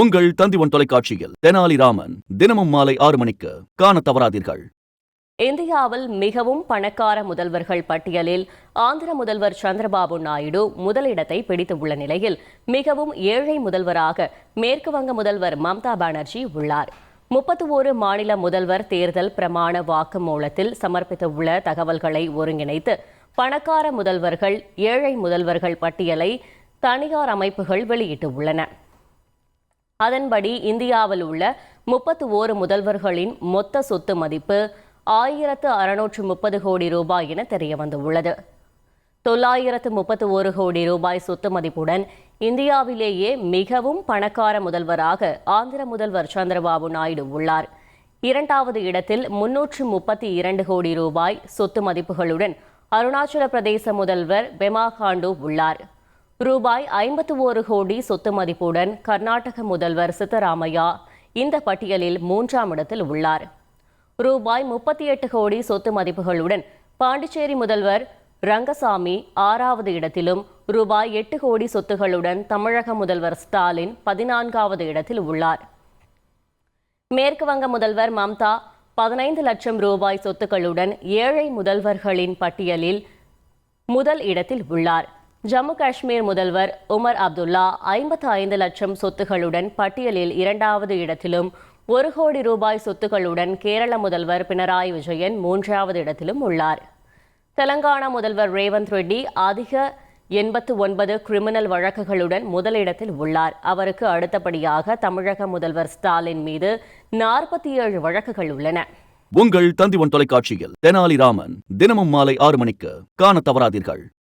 உங்கள் தந்திவன் தொலைக்காட்சியில் தெனாலிராமன் தினமும் மாலை ஆறு மணிக்கு காண தவறாதீர்கள். இந்தியாவில் மிகவும் பணக்கார முதல்வர்கள் பட்டியலில் ஆந்திர முதல்வர் சந்திரபாபு நாயுடு முதலிடத்தை பிடித்துள்ள நிலையில் மிகவும் ஏழை முதல்வராக மேற்கு வங்க முதல்வர் மம்தா பானர்ஜி உள்ளார். முப்பத்தி ஓரு மாநில முதல்வர் தேர்தல் பிரமாண வாக்குமூலத்தில் சமர்ப்பித்துள்ள தகவல்களை ஒருங்கிணைத்து பணக்கார முதல்வர்கள் ஏழை முதல்வர்கள் பட்டியலை தனியார் அமைப்புகள் வெளியிட்டுள்ளன. அதன்படி இந்தியாவில் உள்ள முப்பத்து ஓரு முதல்வர்களின் மொத்த சொத்து மதிப்பு ஆயிரத்து அறுநூற்று முப்பது கோடி ரூபாய் என தெரியவந்துள்ளது தொள்ளாயிரத்து முப்பத்து ஒரு கோடி ரூபாய் சொத்து மதிப்புடன் இந்தியாவிலேயே மிகவும் பணக்கார முதல்வராக ஆந்திர முதல்வர் சந்திரபாபு நாயுடு உள்ளார். இரண்டாவது இடத்தில் முன்னூற்று முப்பத்தி இரண்டு கோடி ரூபாய் சொத்து மதிப்புகளுடன் அருணாச்சல பிரதேச முதல்வர் பெமா காண்டு உள்ளார். ரூபாய் ஐம்பத்து ஓரு கோடி சொத்து மதிப்புடன் கர்நாடக முதல்வர் சித்தராமையா இந்த பட்டியலில் மூன்றாம் இடத்தில் உள்ளார். ரூபாய் முப்பத்தி எட்டு கோடி சொத்து மதிப்புகளுடன் பாண்டிச்சேரி முதல்வர் ரங்கசாமி ஆறாவது இடத்திலும் ரூபாய் எட்டு கோடி சொத்துகளுடன் தமிழக முதல்வர் ஸ்டாலின் பதினான்காவது இடத்தில் உள்ளார். மேற்கு வங்க முதல்வர் மம்தா பதினைந்து லட்சம் ரூபாய் சொத்துக்களுடன் ஏழை முதல்வர்களின் பட்டியலில் முதல் இடத்தில் உள்ளார். ஜம்மு காஷ்மீர் முதல்வர் உமர் அப்துல்லா ஐம்பத்து ஐந்து லட்சம் சொத்துகளுடன் பட்டியலில் இரண்டாவது இடத்திலும் ஒரு கோடி ரூபாய் சொத்துகளுடன் கேரள முதல்வர் பினராயி விஜயன் மூன்றாவது இடத்திலும் உள்ளார். தெலங்கானா முதல்வர் ரேவந்த் ரெட்டி அதிக எண்பத்து ஒன்பது கிரிமினல் வழக்குகளுடன் முதலிடத்தில் உள்ளார். அவருக்கு அடுத்தபடியாக தமிழக முதல்வர் ஸ்டாலின் மீது நாற்பத்தி ஏழு வழக்குகள் உள்ளன. உங்கள் தந்திவன் தொலைக்காட்சியில் தெனாலிராமன் தினமும் மாலை ஆறு மணிக்கு காண தவறாதீர்கள்.